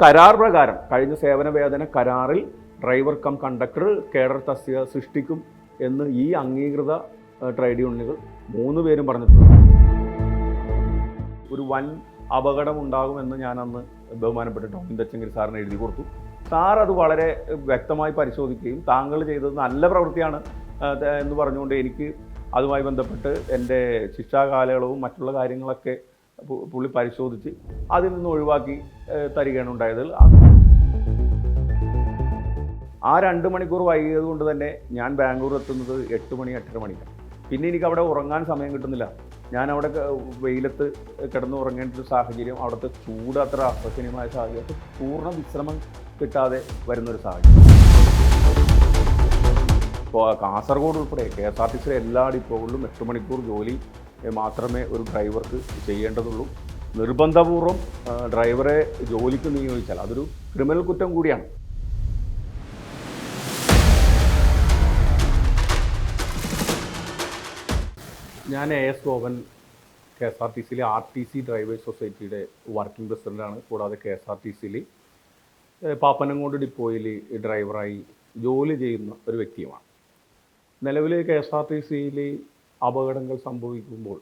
കരാർ പ്രകാരം കഴിഞ്ഞ സേവന വേതന കരാറിൽ ഡ്രൈവർ കം കണ്ടക്ടർ കേഡർ തസ്തിക സൃഷ്ടിക്കും എന്ന് ഈ അംഗീകൃത ട്രേഡ് യൂണിയനുകൾ മൂന്ന് പേരും പറഞ്ഞിട്ടുണ്ട്. ഒരു വൻ അപകടം ഉണ്ടാകുമെന്ന് ഞാൻ അന്ന് ബഹുമാനപ്പെട്ട ടോമിൻ തച്ചങ്കരി സാറിന് എഴുതി കൊടുത്തു. സാർ അത് വളരെ വ്യക്തമായി പരിശോധിക്കുകയും താങ്കൾ ചെയ്തത് നല്ല പ്രവൃത്തിയാണ് എന്ന് പറഞ്ഞുകൊണ്ട് എനിക്ക് അതുമായി ബന്ധപ്പെട്ട് എന്റെ ശിക്ഷാകാലയളവും മറ്റുള്ള കാര്യങ്ങളൊക്കെ പുള്ളി പരിശോധിച്ച് അതിൽ നിന്ന് ഒഴിവാക്കി തരികയാണ് ഉണ്ടായത്. ആ- രണ്ട് മണിക്കൂർ വൈകിയത് കൊണ്ട് തന്നെ ഞാൻ ബാംഗ്ലൂർ എത്തുന്നത് എട്ട് മണി എട്ടര മണിക്കാണ്. പിന്നെ എനിക്ക് അവിടെ ഉറങ്ങാൻ സമയം കിട്ടുന്നില്ല. ഞാൻ അവിടെ വെയിലത്ത് കിടന്ന് ഉറങ്ങേണ്ട ഒരു സാഹചര്യം അവിടുത്തെ ചൂട് അത്ര അസഹനീയമായ സാഹചര്യം പൂർണ വിശ്രമം കിട്ടാതെ വരുന്നൊരു സാഹചര്യം. ഇപ്പോൾ കാസർഗോഡ് ഉൾപ്പെടെ കെ എസ് ആർ ടി സിയിലെ എല്ലാ ഡിപ്പോകളിലും എട്ട് മണിക്കൂർ ജോലി മാത്രമേ ഒരു ഡ്രൈവർക്ക് ചെയ്യേണ്ടതുള്ളൂ. നിർബന്ധപൂർവം ഡ്രൈവറെ ജോലിക്ക് നിയോഗിച്ചാൽ അതൊരു ക്രിമിനൽ കുറ്റം കൂടിയാണ്. ഞാൻ A S Gopan K S R T സിയിലെ ആർ ടി സി ഡ്രൈവേഴ്സ് സൊസൈറ്റിയുടെ വർക്കിംഗ് പ്രസിഡന്റാണ് കൂടാതെ കെ എസ് ആർ ടി സിയിൽ പാപ്പനംകോട് ഡിപ്പോയിൽ ഡ്രൈവറായി ജോലി ചെയ്യുന്ന ഒരു വ്യക്തിയുമാണ്. നിലവിൽ കെ എസ് ആർ ടി സിയിൽ അപകടങ്ങൾ സംഭവിക്കുമ്പോൾ.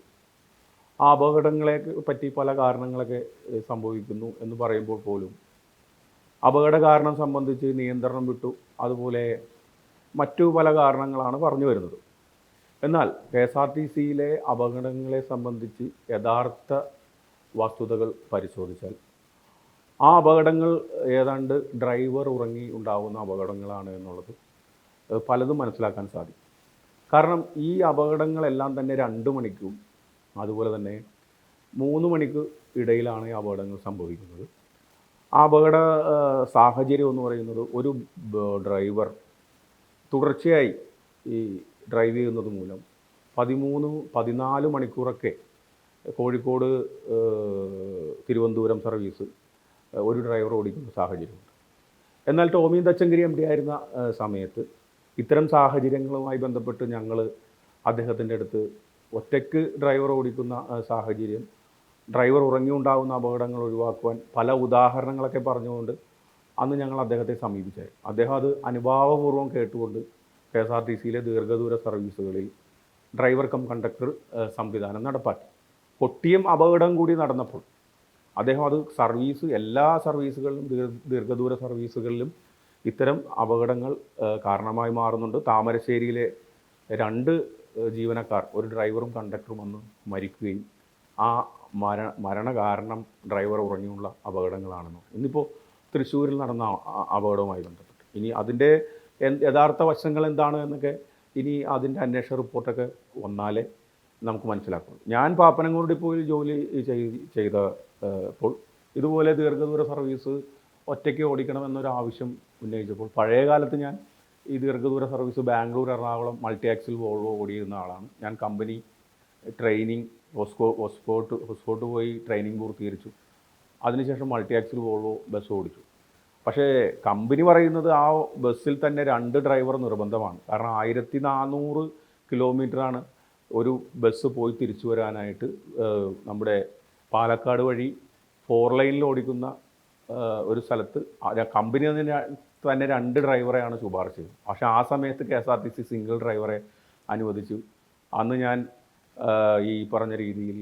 ആ അപകടങ്ങളെ പറ്റി പല കാരണങ്ങളൊക്കെ സംഭവിക്കുന്നു എന്ന് പറയുമ്പോൾ പോലും അപകട കാരണം സംബന്ധിച്ച് നിയന്ത്രണം വിട്ടു. അതുപോലെ മറ്റു പല കാരണങ്ങളാണ് പറഞ്ഞു വരുന്നത്. എന്നാൽ കെ എസ് ആർ ടി സിയിലെ അപകടങ്ങളെ സംബന്ധിച്ച് യഥാർത്ഥ വസ്തുതകൾ പരിശോധിച്ചാൽ ആ അപകടങ്ങൾ ഏതാണ്ട് ഡ്രൈവർ ഉറങ്ങി ഉണ്ടാകുന്ന അപകടങ്ങളാണ് എന്നുള്ളത് പലതും മനസ്സിലാക്കാൻ സാധിക്കും. കാരണം ഈ അപകടങ്ങളെല്ലാം തന്നെ രണ്ട് മണിക്കും അതുപോലെ തന്നെ മൂന്ന് മണിക്ക് ഇടയിലാണ് ഈ അപകടങ്ങൾ സംഭവിക്കുന്നത്. ആ അപകട സാഹചര്യം എന്ന് പറയുന്നത് ഒരു ഡ്രൈവർ തുടർച്ചയായി ഈ ഡ്രൈവ് ചെയ്യുന്നത് മൂലം പതിമൂന്ന് പതിനാല് മണിക്കൂറൊക്കെ കോഴിക്കോട് തിരുവനന്തപുരം സർവീസ് ഒരു ഡ്രൈവർ ഓടിക്കുന്ന സാഹചര്യമുണ്ട്. എന്നാൽ ടോമി തച്ചങ്കരി എം ഡി ആയിരുന്ന സമയത്ത് ഇത്തരം സാഹചര്യങ്ങളുമായി ബന്ധപ്പെട്ട് ഞങ്ങൾ അദ്ദേഹത്തിന്റെ അടുത്ത് ഒറ്റയ്ക്ക് ഡ്രൈവർ ഓടിക്കുന്ന സാഹചര്യം ഡ്രൈവർ ഉറങ്ങി ഉണ്ടാകുന്ന അപകടങ്ങൾ ഒഴിവാക്കുവാൻ പല ഉദാഹരണങ്ങളൊക്കെ പറഞ്ഞുകൊണ്ട് അന്ന് ഞങ്ങൾ അദ്ദേഹത്തെ സമീപിച്ചായിരുന്നു. അദ്ദേഹം അത് അനുഭാവപൂർവം കേട്ടുകൊണ്ട് കെ എസ് ആർ ടി സിയിലെ ദീർഘദൂര സർവീസുകളിൽ ഡ്രൈവർ കം കണ്ടക്ടർ സംവിധാനം നടപ്പാക്കി. പൊട്ടിയും അപകടം കൂടി നടന്നപ്പോൾ അദ്ദേഹം അത് സർവീസ് എല്ലാ സർവീസുകളിലും ദീർ- ദീർഘദൂര സർവീസുകളിലും ഇത്തരം അപകടങ്ങൾ കാരണമായി മാറുന്നുണ്ട്. താമരശ്ശേരിയിലെ രണ്ട് ജീവനക്കാർ ഒരു ഡ്രൈവറും കണ്ടക്ടറും വന്ന് മരിക്കുകയും ആ മര മരണ കാരണം ഡ്രൈവർ ഉറങ്ങിയുള്ള അപകടങ്ങളാണെന്ന്. ഇന്നിപ്പോൾ തൃശ്ശൂരിൽ നടന്ന അപകടവുമായി ബന്ധപ്പെട്ട്. ഇനി അതിന്റെ യഥാർത്ഥ വശങ്ങൾ എന്താണ് എന്നൊക്കെ ഇനി അതിന്റെ അന്വേഷണ റിപ്പോർട്ടൊക്കെ വന്നാലേ നമുക്ക് മനസ്സിലാക്കും ഞാൻ പാപ്പനംകോട് പോയി ജോലി ചെയ്- ചെയ്ത ഇപ്പോൾ ഇതുപോലെ ദീർഘദൂര സർവീസ് ഒറ്റയ്ക്ക് ഓടിക്കണമെന്നൊരു ആവശ്യം ഉന്നയിച്ചപ്പോൾ പഴയ കാലത്ത് ഞാൻ ഈ ദീർഘദൂര service Bangalore Ernakulam multi axle Volvo ഓടിയിരുന്ന ആളാണ്. ഞാൻ കമ്പനി ട്രെയിനിങ് ഹോസ്കോ ഹോസ്പോട്ട് ഹോസ്പോട്ട് പോയി ട്രെയിനിങ് പൂർത്തീകരിച്ചു. അതിനുശേഷം മൾട്ടി ആക്സിൽ വോൾവോ ബസ് ഓടിച്ചു. പക്ഷേ കമ്പനി പറയുന്നത് ആ ബസ്സിൽ തന്നെ രണ്ട് ഡ്രൈവർ നിർബന്ധമാണ്. കാരണം ആയിരത്തി നാനൂറ് കിലോമീറ്ററാണ് ഒരു ബസ് പോയി തിരിച്ചു വരാനായിട്ട് നമ്മുടെ പാലക്കാട് വഴി ഫോർ ലൈനിൽ ഓടിക്കുന്ന ഒരു സ്ഥലത്ത്. കമ്പനി തന്നെ രണ്ട് ഡ്രൈവറെയാണ് ശുപാർശ ചെയ്തത്. പക്ഷേ ആ സമയത്ത് K S R T C single ഡ്രൈവറെ അനുവദിച്ചു. അന്ന് ഞാൻ ഈ പറഞ്ഞ രീതിയിൽ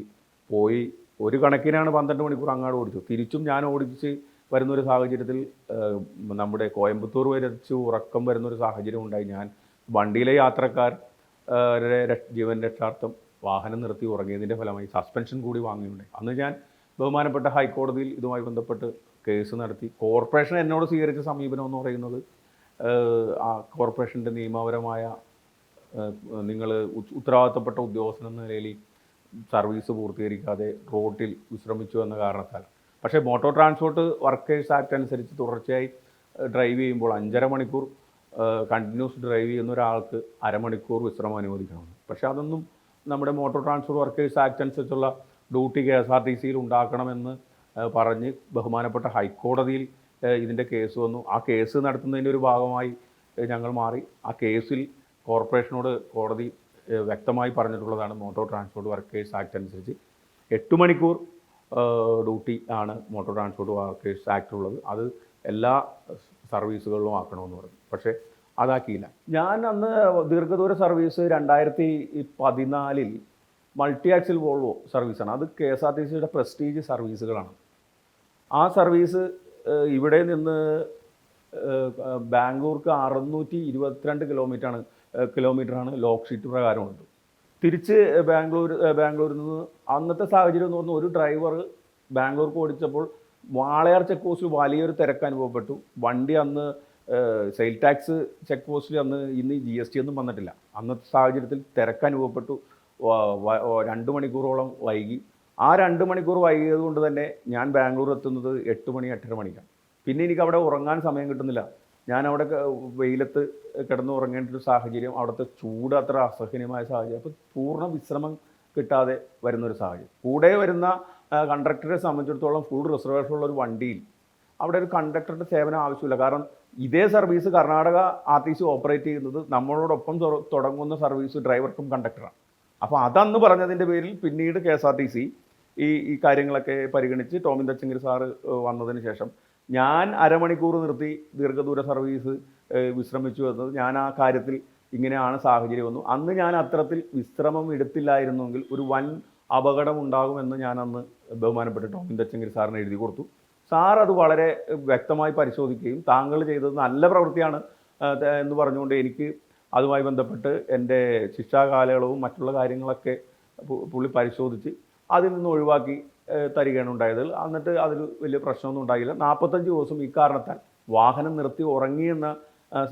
പോയി ഒരു കണക്കിനാണ് പന്ത്രണ്ട് മണിക്കൂർ അങ്ങാട് ഓടിച്ചു തിരിച്ചും ഞാൻ ഓടിച്ച് വരുന്നൊരു സാഹചര്യത്തിൽ നമ്മുടെ കോയമ്പത്തൂർ വരെ ഉറക്കം വരുന്നൊരു സാഹചര്യം ഉണ്ടായി. ഞാൻ വണ്ടിയിലെ യാത്രക്കാർ ജീവൻ രക്ഷാർത്ഥം വാഹനം നിർത്തി ഉറങ്ങിയതിന്റെ ഫലമായി സസ്പെൻഷൻ കൂടി വാങ്ങിയുണ്ടായി. അന്ന് ഞാൻ ബഹുമാനപ്പെട്ട ഹൈക്കോടതിയിൽ ഇതുമായി ബന്ധപ്പെട്ട് കേസ് നടത്തി. കോർപ്പറേഷൻ എന്നോട് സ്വീകരിച്ച സമീപനം എന്ന് പറയുന്നത് ആ കോർപ്പറേഷന്റെ നിയമപരമായ നിങ്ങൾ ഉത്തരവാദിത്തപ്പെട്ട ഉദ്യോഗസ്ഥൻ എന്ന നിലയിൽ സർവീസ് പൂർത്തീകരിക്കാതെ റോട്ടിൽ വിശ്രമിച്ചു എന്ന കാരണത്താൽ. പക്ഷേ മോട്ടോർ ട്രാൻസ്പോർട്ട് വർക്കേഴ്സ് ആക്ട് അനുസരിച്ച് തുടർച്ചയായി ഡ്രൈവ് ചെയ്യുമ്പോൾ അഞ്ചര മണിക്കൂർ കണ്ടിന്യൂസ് ഡ്രൈവ് ചെയ്യുന്ന ഒരാൾക്ക് അരമണിക്കൂർ വിശ്രമം അനുവദിക്കണം പക്ഷേ അതൊന്നും നമ്മുടെ മോട്ടോർ ട്രാൻസ്പോർട്ട് വർക്കേഴ്സ് ആക്ട് അനുസരിച്ചുള്ള duty K S R T സിയിൽ ഉണ്ടാക്കണമെന്ന് പറഞ്ഞ് ബഹുമാനപ്പെട്ട ഹൈക്കോടതിയിൽ ഇതിന്റെ കേസ് വന്നു. ആ കേസ് നടത്തുന്നതിന്റെ ഒരു ഭാഗമായി ഞങ്ങൾ മാറി. ആ കേസിൽ കോർപ്പറേഷനോട് കോടതി വ്യക്തമായി പറഞ്ഞിട്ടുള്ളതാണ് മോട്ടോർ ട്രാൻസ്പോർട്ട് വർക്കേഴ്സ് ആക്ട് അനുസരിച്ച്. എട്ട് മണിക്കൂർ ഡ്യൂട്ടി ആണ് മോട്ടോർ ട്രാൻസ്പോർട്ട് വർക്കേഴ്സ് ആക്ട് ഉള്ളത്. അത് എല്ലാ സർവീസുകളിലും ആക്കണമെന്ന് പറഞ്ഞു. പക്ഷേ അതാക്കിയില്ല. ഞാൻ അന്ന് ദീർഘദൂര സർവീസ് രണ്ടായിരത്തി പതിനാലിൽ മൾട്ടി ആക്സിൽ വോൾവോ സർവീസാണ്. അത് കെ എസ് ആർ ടി സിയുടെ പ്രസ്റ്റീജ് സർവീസുകളാണ്. ആ സർവീസ് ഇവിടെ നിന്ന് ബാംഗ്ലൂർക്ക് അറുന്നൂറ്റി ഇരുപത്തിരണ്ട് കിലോമീറ്ററാണ് കിലോമീറ്ററാണ് ലോക്ക് ഷീറ്റ് പ്രകാരമുണ്ട് തിരിച്ച് ബാംഗ്ലൂർ ബാംഗ്ലൂരിൽ നിന്ന് അന്നത്തെ സാഹചര്യം എന്ന് പറഞ്ഞാൽ ഒരു ഡ്രൈവർ ബാംഗ്ലൂർക്ക് ഓടിച്ചപ്പോൾ വാളയാർ ചെക്ക് പോസ്റ്റിൽ വലിയൊരു തിരക്ക് അനുഭവപ്പെട്ടു. വണ്ടി അന്ന് സെയിൽ ടാക്സ് ചെക്ക് പോസ്റ്റിൽ അന്ന് ഇന്ന് ജി എസ് ടി ഒന്നും വന്നിട്ടില്ല. അന്നത്തെ സാഹചര്യത്തിൽ തിരക്ക് അനുഭവപ്പെട്ടു. രണ്ട് മണിക്കൂറോളം വൈകി. ആ രണ്ട് മണിക്കൂർ വൈകിയത് കൊണ്ട് തന്നെ ഞാൻ ബാംഗ്ലൂർ എത്തുന്നത് എട്ട് മണി എട്ടര മണിക്കാണ്. പിന്നെ എനിക്ക് അവിടെ ഉറങ്ങാൻ സമയം കിട്ടുന്നില്ല. ഞാൻ അവിടെ വെയിലത്ത് കിടന്ന് ഉറങ്ങേണ്ട ഒരു സാഹചര്യം അവിടുത്തെ ചൂട് അത്ര അസഹനീയമായ സാഹചര്യം അപ്പോൾ പൂർണ വിശ്രമം കിട്ടാതെ വരുന്നൊരു സാഹചര്യം. കൂടെ വരുന്ന കണ്ടക്ടറെ സംബന്ധിച്ചിടത്തോളം ഫുൾ റിസർവേഷൻ ഉള്ള ഒരു വണ്ടിയിൽ അവിടെ ഒരു കണ്ടക്ടറുടെ സേവനം ആവശ്യമില്ല. കാരണം ഇതേ service Karnataka R T C operate ചെയ്യുന്നത് നമ്മളോടൊപ്പം തുടങ്ങുന്ന സർവീസ് ഡ്രൈവർക്കും കണ്ടക്ടറാണ് അപ്പോൾ അതന്ന് പറഞ്ഞതിന്റെ പേരിൽ പിന്നീട് K S R T C ഈ ഈ കാര്യങ്ങളൊക്കെ പരിഗണിച്ച് ടോമിൻ തച്ചങ്കരി സാറ് വന്നതിന് ശേഷം ഞാൻ അരമണിക്കൂർ നിർത്തി ദീർഘദൂര സർവീസ് വിശ്രമിച്ചു എന്നത് ഞാൻ ആ കാര്യത്തിൽ ഇങ്ങനെയാണ് സാഹചര്യം വന്നു. അന്ന് ഞാൻ അത്തരത്തിൽ വിശ്രമം എടുത്തില്ലായിരുന്നെങ്കിൽ ഒരു വൻ അപകടം ഉണ്ടാകുമെന്ന് ഞാൻ അന്ന് ബഹുമാനപ്പെട്ട ടോമിൻ തച്ചങ്കരി സാറിന് എഴുതി കൊടുത്തു. സാർ അത് വളരെ വ്യക്തമായി പരിശോധിക്കുകയും താങ്കൾ ചെയ്തത് നല്ല പ്രവൃത്തിയാണ് എന്ന് പറഞ്ഞുകൊണ്ട് എനിക്ക് അതുമായി ബന്ധപ്പെട്ട് എന്റെ ശിക്ഷാകാലയളവും മറ്റുള്ള കാര്യങ്ങളൊക്കെ പുള്ളി പരിശോധിച്ച് അതിൽ നിന്ന് ഒഴിവാക്കി തരികയാണ് ഉണ്ടായത്. എന്നിട്ട് അതിൽ വലിയ പ്രശ്നമൊന്നും ഉണ്ടായില്ല. നാൽപ്പത്തഞ്ച് ദിവസം ഇക്കാരണത്താൽ വാഹനം നിർത്തി ഉറങ്ങിയെന്ന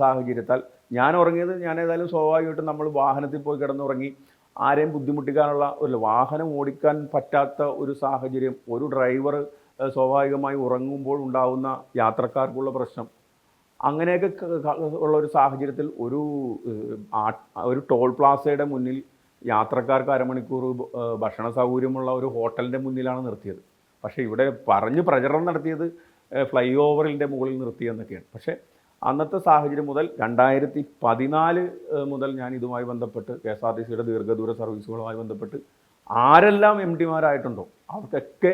സാഹചര്യത്താൽ ഞാൻ ഉറങ്ങിയത് ഞാൻ ഏതായാലും സ്വാഭാവികമായിട്ടും നമ്മൾ വാഹനത്തിൽ പോയി കിടന്നുറങ്ങി ആരെയും ബുദ്ധിമുട്ടിക്കാനുള്ള ഒരു വാഹനം ഓടിക്കാൻ പറ്റാത്ത ഒരു സാഹചര്യം ഒരു ഡ്രൈവർ സ്വാഭാവികമായി ഉറങ്ങുമ്പോൾ ഉണ്ടാകുന്ന യാത്രക്കാർക്കുള്ള പ്രശ്നം. അങ്ങനെയൊക്കെ ഉള്ള ഒരു സാഹചര്യത്തിൽ ഒരു ഒരു ടോൾ പ്ലാസയുടെ മുന്നിൽ യാത്രക്കാർക്ക് അരമണിക്കൂർ ഭക്ഷണ സൗകര്യമുള്ള ഒരു ഹോട്ടലിന്റെ മുന്നിലാണ് നിർത്തിയത്. പക്ഷേ ഇവിടെ പറഞ്ഞ് പ്രചരണം നടത്തിയത് ഫ്ലൈ ഓവറിന്റെ മുകളിൽ നിർത്തിയെന്നൊക്കെയാണ്. പക്ഷേ അന്നത്തെ സാഹചര്യം മുതൽ രണ്ടായിരത്തി പതിനാല് മുതൽ ഞാൻ ഇതുമായി ബന്ധപ്പെട്ട് കെ എസ് ആർ ടി സിയുടെ ദീർഘദൂര സർവീസുകളുമായി ബന്ധപ്പെട്ട് ആരെല്ലാം എം ഡിമാരായിട്ടുണ്ടോ അവർക്കൊക്കെ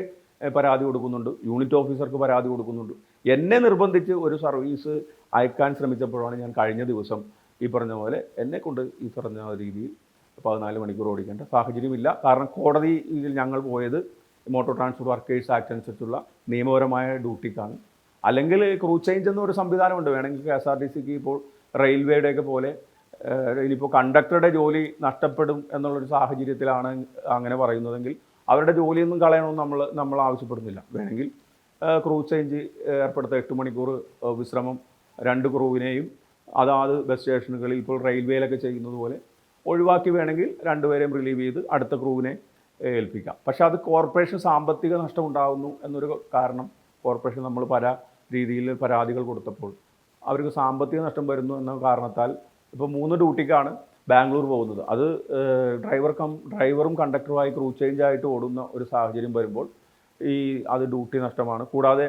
പരാതി കൊടുക്കുന്നുണ്ട്. യൂണിറ്റ് ഓഫീസർക്ക് പരാതി കൊടുക്കുന്നുണ്ട്. എന്നെ നിർബന്ധിച്ച് ഒരു സർവീസ് അയക്കാൻ ശ്രമിച്ചപ്പോഴാണ് ഞാൻ കഴിഞ്ഞ ദിവസം ഈ പറഞ്ഞ പോലെ എന്നെ കൊണ്ട് ഈ പറഞ്ഞ രീതിയിൽ പതിനാല് മണിക്കൂർ ഓടിക്കേണ്ട സാഹചര്യമില്ല. കാരണം കോടതിയിൽ ഞങ്ങൾ പോയത് മോട്ടോർ ട്രാൻസ്പോർട്ട് വർക്കേഴ്സ് ആക്ട് അനുസരിച്ചുള്ള നിയമപരമായ ഡ്യൂട്ടിക്കാണ്. അല്ലെങ്കിൽ ക്രൂ ചേഞ്ച് എന്നൊരു സംവിധാനമുണ്ട്. വേണമെങ്കിൽ കെ എസ് ആർ ടി സിക്ക് ഇപ്പോൾ റെയിൽവേയുടെയൊക്കെ പോലെ ഇനിയിപ്പോൾ കണ്ടക്ടറുടെ ജോലി നഷ്ടപ്പെടും എന്നുള്ളൊരു സാഹചര്യത്തിലാണ് അങ്ങനെ പറയുന്നതെങ്കിൽ അവരുടെ ജോലിയൊന്നും കളയണമെന്ന് നമ്മൾ നമ്മൾ ആവശ്യപ്പെടുന്നില്ല. വേണമെങ്കിൽ ക്രൂ ചേഞ്ച് ഏർപ്പെടുത്ത എട്ട് മണിക്കൂർ വിശ്രമം രണ്ട് ക്രൂവിനെയും അതാത് ബസ് സ്റ്റേഷനുകളിൽ ഇപ്പോൾ റെയിൽവേയിലൊക്കെ ചെയ്യുന്നത് പോലെ ഒഴിവാക്കി വേണമെങ്കിൽ രണ്ടുപേരെയും റിലീവ് ചെയ്ത് അടുത്ത ക്രൂവിനെ ഏൽപ്പിക്കാം. പക്ഷേ അത് കോർപ്പറേഷൻ സാമ്പത്തിക നഷ്ടം ഉണ്ടാകുന്നു എന്നൊരു കാരണം കോർപ്പറേഷൻ നമ്മൾ പല രീതിയിൽ പരാതികൾ കൊടുത്തപ്പോൾ അവർക്ക് സാമ്പത്തിക നഷ്ടം വരുന്നു എന്ന കാരണത്താൽ ഇപ്പോൾ മൂന്ന് ഡ്യൂട്ടിക്കാണ് ബാംഗ്ലൂർ പോകുന്നത്. അത് ഡ്രൈവർ കം ഡ്രൈവറും കണ്ടക്ടറുമായി ക്രൂ ചേഞ്ച് ആയിട്ട് ഓടുന്ന ഒരു സാഹചര്യം വരുമ്പോൾ ഈ അത് ഡ്യൂട്ടി നഷ്ടമാണ്. കൂടാതെ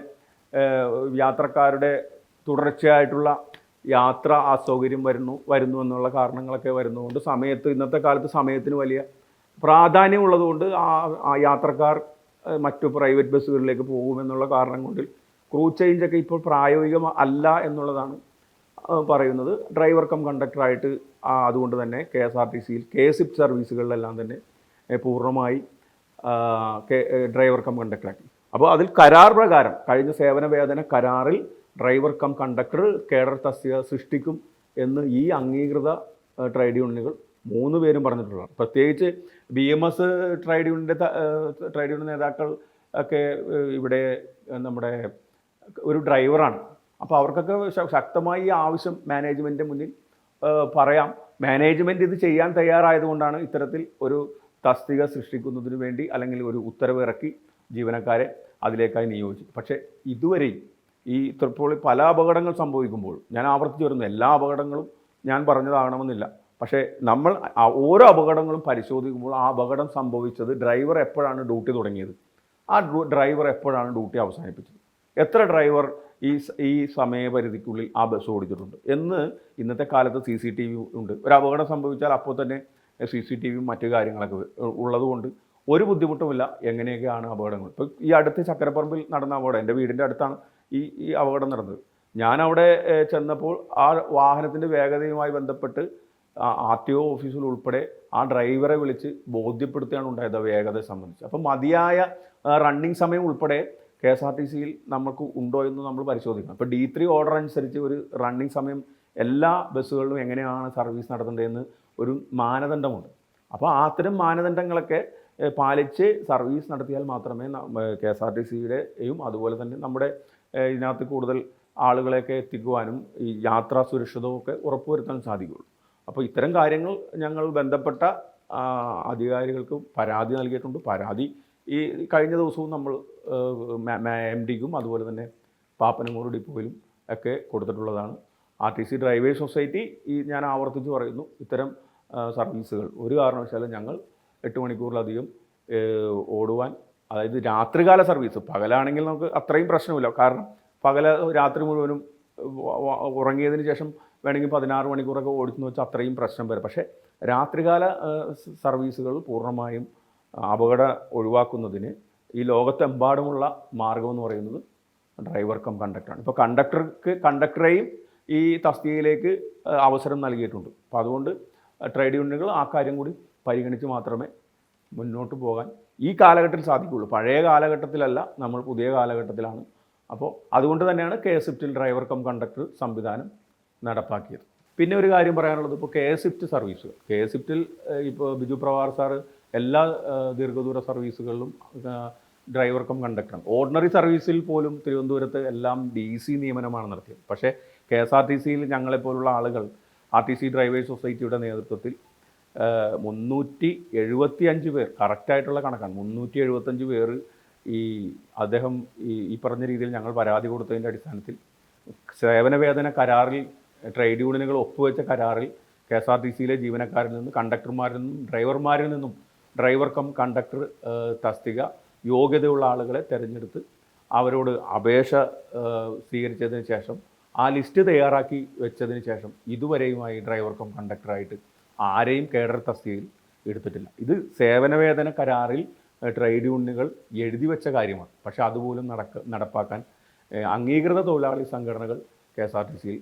യാത്രക്കാരുടെ തുടർച്ചയായിട്ടുള്ള യാത്ര അസൗകര്യം വരുന്നു വരുന്നു എന്നുള്ള കാരണങ്ങളൊക്കെ വരുന്നതുകൊണ്ട് സമയത്ത് ഇന്നത്തെ കാലത്ത് സമയത്തിന് വലിയ പ്രാധാന്യമുള്ളതുകൊണ്ട് ആ യാത്രക്കാർ മറ്റു പ്രൈവറ്റ് ബസ്സുകളിലേക്ക് പോകുമെന്നുള്ള കാരണം കൊണ്ട് ക്രൂ ചേഞ്ചൊക്കെ ഇപ്പോൾ പ്രായോഗികം അല്ല എന്നുള്ളതാണ് പറയുന്നത്. ഡ്രൈവർ കം കണ്ടക്ടറായിട്ട് അതുകൊണ്ട് തന്നെ കെ എസ് ആർ ടി സിയിൽ കെ സിപ്പ് സർവീസുകളിലെല്ലാം തന്നെ പൂർണമായി ഡ്രൈവർ കം കണ്ടക്ടറാക്കി അപ്പോൾ അതിൽ കരാർ പ്രകാരം കഴിഞ്ഞ സേവന വേതന കരാറിൽ ഡ്രൈവർ കം കണ്ടക്ടർ കേഡർ തസ്തിക സൃഷ്ടിക്കും എന്ന് ഈ അംഗീകൃത ട്രേഡ് യൂണിയനുകൾ മൂന്ന് പേരും പറഞ്ഞിട്ടുള്ളതാണ്. പ്രത്യേകിച്ച് ബി എം എസ് ട്രേഡ് യൂണിയന്റെ ട്രേഡ് യൂണിയൻ നേതാക്കൾ ഒക്കെ ഇവിടെ നമ്മുടെ ഒരു ഡ്രൈവറാണ്. അപ്പോൾ അവർക്കൊക്കെ ശക്തമായി ഈ ആവശ്യം മാനേജ്മെന്റിന്റെ മുന്നിൽ പറയാം. മാനേജ്മെന്റ് ഇത് ചെയ്യാൻ തയ്യാറായതുകൊണ്ടാണ് ഇത്തരത്തിൽ ഒരു തസ്തിക സൃഷ്ടിക്കുന്നതിന് വേണ്ടി അല്ലെങ്കിൽ ഒരു ഉത്തരവ് ഇറക്കി ജീവനക്കാരെ അതിലേക്കായി നിയോഗിച്ചു പക്ഷേ ഇതുവരെയും ഈ തൃപ്പൂളി പല അപകടങ്ങൾ സംഭവിക്കുമ്പോൾ ഞാൻ ആവർത്തിച്ച് വരുന്നു എല്ലാ അപകടങ്ങളും ഞാൻ പറഞ്ഞതാകണമെന്നില്ല. പക്ഷേ നമ്മൾ ഓരോ അപകടങ്ങളും പരിശോധിക്കുമ്പോൾ ആ അപകടം സംഭവിച്ചത് ഡ്രൈവർ എപ്പോഴാണ് ഡ്യൂട്ടി തുടങ്ങിയത്? ആ ഡ്രൈവർ എപ്പോഴാണ് ഡ്യൂട്ടി അവസാനിപ്പിച്ചത്? എത്ര ഡ്രൈവർ ഈ ഈ സമയപരിധിക്കുള്ളിൽ ആ ബസ് ഓടിച്ചിട്ടുണ്ട്? എന്ന് ഇന്നത്തെ കാലത്ത് സി സി ടി വി ഉണ്ട്. ഒരു അപകടം സംഭവിച്ചാൽ അപ്പോൾ തന്നെ സി സി ടി വിയും മറ്റു കാര്യങ്ങളൊക്കെ ഉള്ളതുകൊണ്ട് ഒരു ബുദ്ധിമുട്ടുമില്ല എങ്ങനെയൊക്കെയാണ് അപകടങ്ങൾ. ഇപ്പോൾ ഈ അടുത്ത് ചക്കരപ്പറമ്പിൽ നടന്ന അപകടം എന്റെ വീടിന്റെ അടുത്താണ്. ഈ ഈ അപകടം നടന്നത്. ഞാൻ അവിടെ ചെന്നപ്പോൾ ആ വാഹനത്തിന്റെ വേഗതയുമായി ബന്ധപ്പെട്ട് ആർ ടി ഒ ഓഫീസിൽ ഉൾപ്പെടെ ആ ഡ്രൈവറെ വിളിച്ച് ബോധ്യപ്പെടുത്തുകയാണ് ഉണ്ടായത് വേഗതയെ സംബന്ധിച്ച്. അപ്പം മതിയായ റണ്ണിങ് സമയം ഉൾപ്പെടെ കെ എസ് ആർ ടി സിയിൽ നമുക്ക് ഉണ്ടോ എന്ന് നമ്മൾ പരിശോധിക്കണം. അപ്പോൾ ഡി ത്രീ ഓർഡർ അനുസരിച്ച് ഒരു റണ്ണിങ് സമയം എല്ലാ ബസ്സുകളിലും എങ്ങനെയാണ് സർവീസ് നടത്തേണ്ടതെന്ന് ഒരു മാനദണ്ഡമുണ്ട്. അപ്പോൾ അത്തരം മാനദണ്ഡങ്ങളൊക്കെ പാലിച്ച് സർവീസ് നടത്തിയാൽ മാത്രമേ കെ എസ് ആർ ടി സിയുടെയും അതുപോലെ തന്നെ നമ്മുടെ ഇതിനകത്ത് കൂടുതൽ ആളുകളെയൊക്കെ എത്തിക്കുവാനും ഈ യാത്രാ സുരക്ഷിതവും ഒക്കെ ഉറപ്പുവരുത്താൻ സാധിക്കുകയുള്ളൂ അപ്പോൾ ഇത്തരം കാര്യങ്ങൾ ഞങ്ങൾ ബന്ധപ്പെട്ട അധികാരികൾക്ക് പരാതി നൽകിയിട്ടുണ്ട്. പരാതി ഈ കഴിഞ്ഞ ദിവസവും നമ്മൾ എം ഡിക്കും അതുപോലെ തന്നെ പാപ്പനങ്ങൂർ ഡിപ്പോയിലും ഒക്കെ കൊടുത്തിട്ടുള്ളതാണ്. R T C drivers society ഈ ഞാൻ ആവർത്തിച്ച് പറയുന്നു ഇത്തരം സർവീസുകൾ. ഒരു കാരണവശാലും ഞങ്ങൾ എട്ട് മണിക്കൂറിലധികം ഓടുവാൻ അതായത് രാത്രികാല സർവീസ്. പകലാണെങ്കിൽ നമുക്ക് അത്രയും പ്രശ്നമില്ല. കാരണം പകല രാത്രി മുഴുവനും ഉറങ്ങിയതിന് ശേഷം വേണമെങ്കിൽ പതിനാറ് മണിക്കൂറൊക്കെ ഓടിച്ചെന്ന് വെച്ചാൽ അത്രയും പ്രശ്നം വരും. പക്ഷേ രാത്രികാല സർവീസുകൾ പൂർണമായും അപകടം ഒഴിവാക്കുന്നതിന് ഈ ലോകത്തെമ്പാടുമുള്ള മാർഗം എന്ന് പറയുന്നത് ഡ്രൈവർ കം കണ്ടക്ടറാണ്. ഇപ്പോൾ കണ്ടക്ടർക്ക് കണ്ടക്ടറെയും ഈ തസ്തികയിലേക്ക് അവസരം നൽകിയിട്ടുണ്ട്. അപ്പോൾ അതുകൊണ്ട് ട്രേഡ് യൂണിയനുകൾ ആ കാര്യം കൂടി പരിഗണിച്ച് മാത്രമേ മുന്നോട്ട് പോകാൻ ഈ കാലഘട്ടത്തിൽ സാധിക്കുകയുള്ളൂ. പഴയ കാലഘട്ടത്തിലല്ല നമ്മൾ പുതിയ കാലഘട്ടത്തിലാണ്. അപ്പോൾ അതുകൊണ്ട് തന്നെയാണ് കെ സിഫ്റ്റിൽ ഡ്രൈവർ കം കണ്ടക്ടർ സംവിധാനം നടപ്പാക്കിയത്. പിന്നെ ഒരു കാര്യം പറയാനുള്ളത് ഇപ്പോൾ കെ എസ് ഇഫ്റ്റ് സർവീസുകൾ. കെ എസ് ഇഫ്റ്റിൽ ഇപ്പോൾ ബിജു പ്രവാർ സാർ എല്ലാ ദീർഘദൂര സർവീസുകളിലും ഡ്രൈവർ കം കണ്ടക്ടറാണ്. ഓർഡിനറി സർവീസിൽ പോലും തിരുവനന്തപുരത്ത് എല്ലാം ഡി സി നിയമനമാണ് നടത്തിയത്. പക്ഷേ കെ എസ് ആർ ടി സിയിൽ ഞങ്ങളെപ്പോലുള്ള ആളുകൾ ആർ ടി സി ഡ്രൈവേഴ്സ് സൊസൈറ്റിയുടെ നേതൃത്വത്തിൽ മുന്നൂറ്റി എഴുപത്തി അഞ്ച് പേർ കറക്റ്റായിട്ടുള്ള കണക്കാണ്. മുന്നൂറ്റി എഴുപത്തഞ്ച് പേർ ഈ അദ്ദേഹം ഈ ഈ പറഞ്ഞ രീതിയിൽ ഞങ്ങൾ പരാതി കൊടുത്തതിന്റെ അടിസ്ഥാനത്തിൽ സേവന വേതന കരാറിൽ ട്രേഡ് യൂണിയനുകൾ ഒപ്പുവെച്ച കരാറിൽ കെ എസ് ആർ ടി സിയിലെ ജീവനക്കാരിൽ നിന്നും കണ്ടക്ടർമാരിൽ നിന്നും ഡ്രൈവർമാരിൽ നിന്നും ഡ്രൈവർ കം കണ്ടക്ടർ തസ്തിക യോഗ്യതയുള്ള ആളുകളെ തിരഞ്ഞെടുത്ത് അവരോട് അപേക്ഷ സ്വീകരിച്ചതിന് ശേഷം ആ ലിസ്റ്റ് തയ്യാറാക്കി വെച്ചതിന് ശേഷം ഇതുവരെയുമായി ഡ്രൈവർക്കും കണ്ടക്ടറായിട്ട് ആരെയും കേഡർ തസ്തികയിൽ എടുത്തിട്ടില്ല. ഇത് സേവനവേതന കരാറിൽ ട്രേഡ് യൂണിയനുകൾ എഴുതി വെച്ച കാര്യമാണ്. പക്ഷേ അതുപോലും നടക്ക നടപ്പാക്കാൻ അംഗീകൃത തൊഴിലാളി സംഘടനകൾ കെ എസ് ആർ ടി സിയിൽ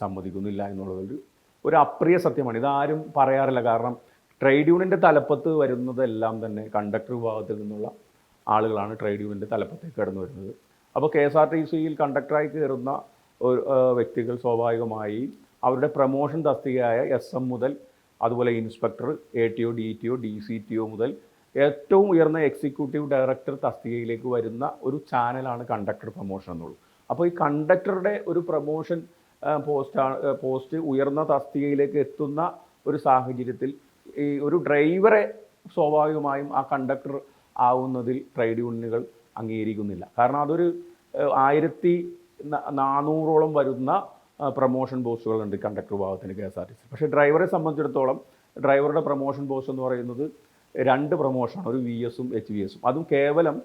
സമ്മതിക്കുന്നില്ല എന്നുള്ളതൊരു ഒരു അപ്രിയ സത്യമാണ്. ഇതാരും പറയാറില്ല. കാരണം ട്രേഡ് യൂണിയന്റെ തലപ്പത്ത് വരുന്നതെല്ലാം തന്നെ കണ്ടക്ടർ വിഭാഗത്തിൽ നിന്നുള്ള ആളുകളാണ് ട്രേഡ് യൂണിയന്റെ തലപ്പത്തേക്ക് കടന്നു വരുന്നത്. അപ്പോൾ കെ എസ് ആർ ടി സിയിൽ കണ്ടക്ടറായി കയറുന്ന ഒരു വ്യക്തികൾ സ്വാഭാവികമായി അവരുടെ പ്രമോഷൻ തസ്തികയായ എസ് എം മുതൽ അതുപോലെ inspector A T O D T O D C T O മുതൽ ഏറ്റവും ഉയർന്ന എക്സിക്യൂട്ടീവ് ഡയറക്ടർ തസ്തികയിലേക്ക് വരുന്ന ഒരു ചാനലാണ് കണ്ടക്ടർ പ്രൊമോഷൻ എന്നുള്ളൂ. അപ്പോൾ ഈ കണ്ടക്ടറുടെ ഒരു പ്രൊമോഷൻ പോസ്റ്റാണ് പോസ്റ്റ് ഉയർന്ന തസ്തികയിലേക്ക് എത്തുന്ന ഒരു സാഹചര്യത്തിൽ ഈ ഒരു ഡ്രൈവറെ സ്വാഭാവികമായും ആ കണ്ടക്ടർ ആവുന്നതിൽ ട്രേഡ് യൂണിയനുകൾ അംഗീകരിക്കുന്നില്ല. കാരണം അതൊരു ആയിരത്തി നാനൂറോളം വരുന്ന പ്രൊമോഷൻ പോസ്റ്റുകളുണ്ട് കണ്ടക്ടർ വിഭാഗത്തിന് K S R T C. പക്ഷേ ഡ്രൈവറെ സംബന്ധിച്ചിടത്തോളം ഡ്രൈവറുടെ പ്രൊമോഷൻ പോസ്റ്റ് എന്ന് പറയുന്നത് രണ്ട് പ്രൊമോഷനാണ് ഒരു വി എസും എച്ച് വി എസും അതും കേവലം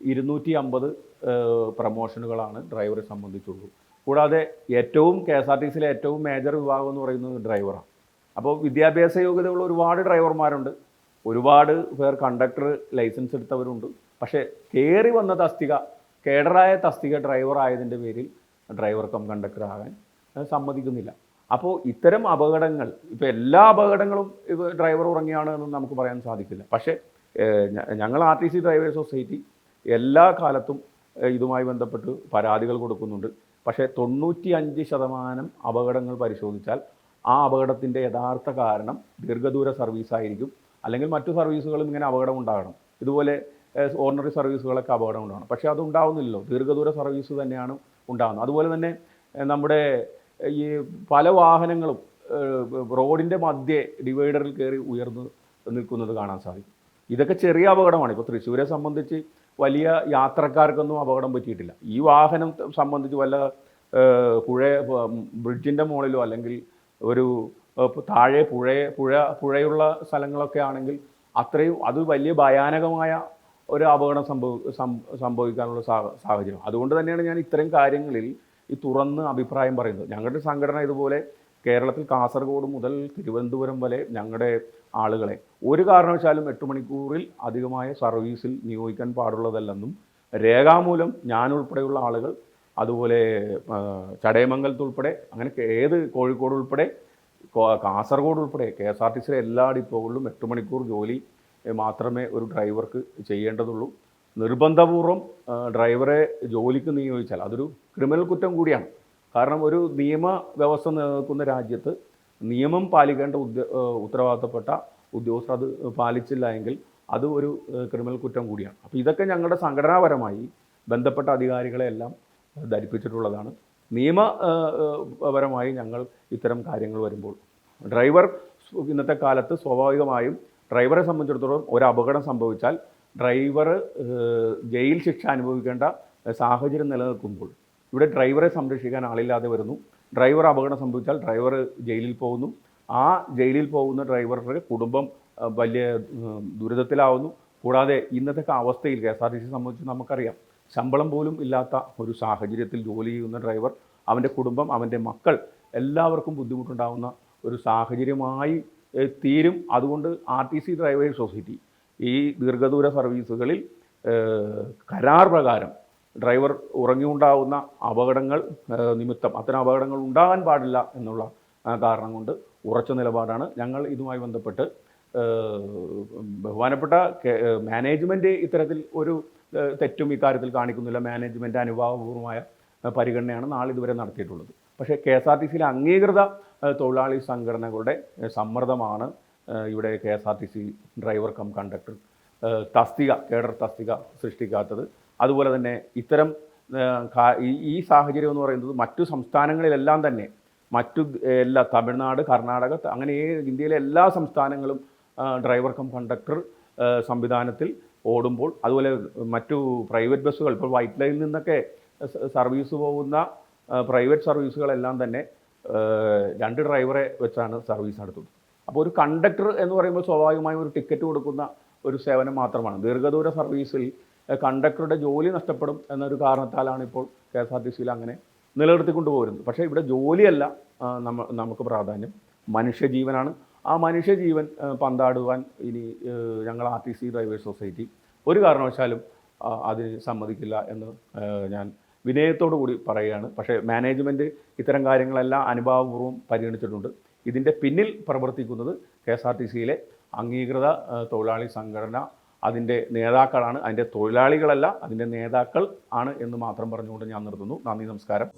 ഇരുന്നൂറ്റി അമ്പത് പ്രൊമോഷനുകളാണ് ഡ്രൈവറെ സംബന്ധിച്ചുള്ളൂ. കൂടാതെ ഏറ്റവും കെ എസ് ആർ ടി സിയിലെ ഏറ്റവും മേജർ വിഭാഗം എന്ന് പറയുന്നത് ഡ്രൈവറാണ് അപ്പോൾ വിദ്യാഭ്യാസ യോഗ്യതയുള്ള ഒരുപാട് ഡ്രൈവർമാരുണ്ട് ഒരുപാട് പേർ കണ്ടക്ടർ ലൈസൻസ് എടുത്തവരുണ്ട്. പക്ഷേ കയറി വന്ന തസ്തിക കേഡറായ തസ്തിക ഡ്രൈവർ ആയതിന്റെ പേരിൽ ഡ്രൈവർ കം കണ്ടക്ടർ ആകാൻ സമ്മതിക്കുന്നില്ല. അപ്പോൾ ഇത്തരം അപകടങ്ങൾ ഇപ്പോൾ എല്ലാ അപകടങ്ങളും ഇപ്പോൾ ഡ്രൈവർ ഉറങ്ങിയാണ് എന്ന് നമുക്ക് പറയാൻ സാധിക്കില്ല. പക്ഷേ ഞങ്ങൾ R T C drivers society എല്ലാ കാലത്തും ഇതുമായി ബന്ധപ്പെട്ട് പരാതികൾ കൊടുക്കുന്നുണ്ട്. പക്ഷേ തൊണ്ണൂറ്റി അഞ്ച് ശതമാനം അപകടങ്ങൾ പരിശോധിച്ചാൽ ആ അപകടത്തിന്റെ യഥാർത്ഥ കാരണം ദീർഘദൂര സർവീസ് ആയിരിക്കും. അല്ലെങ്കിൽ മറ്റു സർവീസുകളും ഇങ്ങനെ അപകടം ഉണ്ടാകണം. ഇതുപോലെ ഓർണറി സർവീസുകളൊക്കെ അപകടം ഉണ്ടാകണം. പക്ഷേ അത് ഉണ്ടാവുന്നില്ലല്ലോ. ദീർഘദൂര സർവീസ് തന്നെയാണ് ഉണ്ടാകുന്നത് അതുപോലെ തന്നെ നമ്മുടെ ഈ പല വാഹനങ്ങളും റോഡിന്റെ മധ്യേ ഡിവൈഡറിൽ കയറി ഉയർന്ന് നിൽക്കുന്നത് കാണാൻ സാധിക്കും. ഇതൊക്കെ ചെറിയ അപകടമാണ്. ഇപ്പോൾ തൃശ്ശൂരെ സംബന്ധിച്ച് വലിയ യാത്രക്കാർക്കൊന്നും അപകടം പറ്റിയിട്ടില്ല. ഈ വാഹനം സംബന്ധിച്ച് വല്ല പുഴ ബ്രിഡ്ജിന്റെ മുകളിലോ അല്ലെങ്കിൽ ഒരു താഴെ പുഴ പുഴ പുഴയുള്ള സ്ഥലങ്ങളൊക്കെ ആണെങ്കിൽ അത്രയും അത് വലിയ ഭയാനകമായ ഒരു അപകടം സംഭവ സംഭവിക്കാനുള്ള സാഹചര്യം. അതുകൊണ്ട് തന്നെയാണ് ഞാൻ ഇത്തരം കാര്യങ്ങളിൽ ഈ തുറന്ന് അഭിപ്രായം പറയുന്നത്. ഞങ്ങളുടെ സംഘടന ഇതുപോലെ കേരളത്തിൽ കാസർഗോഡ് മുതൽ തിരുവനന്തപുരം വരെ ഞങ്ങളുടെ ആളുകളെ ഒരു കാരണവശാലും എട്ട് മണിക്കൂറിൽ അധികമായ സർവീസിൽ നിയോഗിക്കാൻ പാടുള്ളതല്ലെന്നും രേഖാമൂലം ഞാനുൾപ്പെടെയുള്ള ആളുകൾ അതുപോലെ ചടയമംഗലത്തുൾപ്പെടെ അങ്ങനെ ഏത് കോഴിക്കോട് ഉൾപ്പെടെ കാസർഗോഡ് ഉൾപ്പെടെ കെ എസ് ആർ ടി സിയിലെ എല്ലാ ഡിപ്പോകളിലും എട്ട് മണിക്കൂർ ജോലി മാത്രമേ ഒരു ഡ്രൈവർക്ക് ചെയ്യേണ്ടതുള്ളൂ. നിർബന്ധപൂർവം ഡ്രൈവറെ ജോലിക്ക് നിയോഗിച്ചാൽ അതൊരു ക്രിമിനൽ കുറ്റം കൂടിയാണ്. കാരണം ഒരു നിയമ വ്യവസ്ഥ നിലനിൽക്കുന്ന രാജ്യത്ത് നിയമം പാലിക്കേണ്ട ഉദ്യ ഉത്തരവാദിത്തപ്പെട്ട ഉദ്യോഗസ്ഥർ അത് പാലിച്ചില്ല എങ്കിൽ അത് ഒരു ക്രിമിനൽ കുറ്റം കൂടിയാണ്. അപ്പോൾ ഇതൊക്കെ ഞങ്ങളുടെ സംഘടനാപരമായി ബന്ധപ്പെട്ട അധികാരികളെ എല്ലാം ധരിപ്പിച്ചിട്ടുള്ളതാണ്. നിയമ ആ, ആ, പരമായി ഞങ്ങൾ ഇത്തരം കാര്യങ്ങൾ വരുമ്പോൾ ഡ്രൈവർ ഇന്നത്തെ കാലത്ത് സ്വാഭാവികമായും ഡ്രൈവറെ സംബന്ധിച്ചിടത്തോളം ഒരു അപകടം സംഭവിച്ചാൽ ഡ്രൈവർ ജയിൽ ശിക്ഷ അനുഭവിക്കേണ്ട സാഹചര്യം നിലനിൽക്കുമ്പോൾ ഇവിടെ ഡ്രൈവറെ സംരക്ഷിക്കാൻ ആളില്ലാതെ വരുന്നു. ഡ്രൈവർ അപകടം സംഭവിച്ചാൽ ഡ്രൈവർ ജയിലിൽ പോകുന്നു. ആ ജയിലിൽ പോകുന്ന ഡ്രൈവറുടെ കുടുംബം വലിയ ദുരിതത്തിലാവുന്നു. കൂടാതെ ഇന്നത്തെ അവസ്ഥയിൽ K S R T C സംബന്ധിച്ച് നമുക്കറിയാം ശമ്പളം പോലും ഇല്ലാത്ത ഒരു സാഹചര്യത്തിൽ ജോലി ചെയ്യുന്ന ഡ്രൈവർ അവന്റെ കുടുംബം അവന്റെ മക്കൾ എല്ലാവർക്കും ബുദ്ധിമുട്ടുണ്ടാകുന്ന ഒരു സാഹചര്യമായി തീരും. അതുകൊണ്ട് R T C drivers society ഈ ദീർഘദൂര സർവീസുകളിൽ കരാർ പ്രകാരം ഡ്രൈവർ ഉറങ്ങിയുണ്ടാവുന്ന അപകടങ്ങൾ നിമിത്തം അത്തരം അപകടങ്ങൾ ഉണ്ടാകാൻ പാടില്ല എന്നുള്ള കാരണം കൊണ്ട് ഉറച്ച നിലപാടാണ് ഞങ്ങൾ ഇതുമായി ബന്ധപ്പെട്ട് ബഹുമാനപ്പെട്ട മാനേജ്മെന്റ് ഇത്തരത്തിൽ ഒരു തെറ്റും ഇക്കാര്യത്തിൽ കാണിക്കുന്നില്ല. മാനേജ്മെന്റ് അനുഭാവപൂർവമായ പരിഗണനയാണ് നാളിതുവരെ നടത്തിയിട്ടുള്ളത്. പക്ഷേ കെ എസ് ആർ ടി സിയിലെ അംഗീകൃത തൊഴിലാളി സംഘടനകളുടെ സമ്മർദ്ദമാണ് ഇവിടെ K S R T C driver cum conductor തസ്തിക കേഡർ തസ്തിക സൃഷ്ടിക്കാത്തത്. അതുപോലെ തന്നെ ഇത്തരം ഈ- സാഹചര്യം എന്ന് പറയുന്നത് മറ്റു സംസ്ഥാനങ്ങളിലെല്ലാം തന്നെ മറ്റു എല്ലാ തമിഴ്നാട് കർണാടക അങ്ങനെ ഇന്ത്യയിലെ എല്ലാ സംസ്ഥാനങ്ങളും ഡ്രൈവർ കം കണ്ടക്ടർ സംവിധാനത്തിൽ ഓടുമ്പോൾ അതുപോലെ മറ്റു പ്രൈവറ്റ് ബസ്സുകൾ ഇപ്പോൾ വൈറ്റ് ലൈനിൽ നിന്നൊക്കെ സർവീസ് പോകുന്ന പ്രൈവറ്റ് സർവീസുകളെല്ലാം തന്നെ രണ്ട് ഡ്രൈവറെ വെച്ചാണ് സർവീസ് നടത്തുന്നത്. അപ്പോൾ ഒരു കണ്ടക്ടർ എന്ന് പറയുമ്പോൾ സ്വാഭാവികമായും ഒരു ടിക്കറ്റ് കൊടുക്കുന്ന ഒരു സേവനം മാത്രമാണ്. ദീർഘദൂര സർവീസിൽ കണ്ടക്ടറുടെ ജോലി നഷ്ടപ്പെടും എന്നൊരു കാരണത്താലാണ് ഇപ്പോൾ കെ എസ് ആർ ടി സിയിൽ അങ്ങനെ നിലനിർത്തിക്കൊണ്ട് പോരുന്നത്. പക്ഷേ ഇവിടെ ജോലിയല്ല നമ്മ നമുക്ക് പ്രാധാന്യം. മനുഷ്യജീവനാണ്. ആ മനുഷ്യജീവൻ പന്താടുവാൻ ഇനി ഞങ്ങൾ R T C drivers society ഒരു കാരണവശാലും അതിന് സമ്മതിക്കില്ല എന്ന് ഞാൻ വിനയത്തോടു കൂടി പറയുകയാണ്. പക്ഷേ മാനേജ്മെന്റ് ഇത്തരം കാര്യങ്ങളെല്ലാം അനുഭാവപൂർവം പരിഗണിച്ചിട്ടുണ്ട്. ഇതിന്റെ പിന്നിൽ പ്രവർത്തിക്കുന്നത് കെ എസ് ആർ ടി സിയിലെ അംഗീകൃത തൊഴിലാളി സംഘടന. അതിന്റെ നേതാക്കളാണ്. അതിന്റെ തൊഴിലാളികളല്ല അതിന്റെ നേതാക്കൾ ആണ് എന്ന് മാത്രം പറഞ്ഞുകൊണ്ട് ഞാൻ നിർത്തുന്നു. നന്ദി നമസ്കാരം.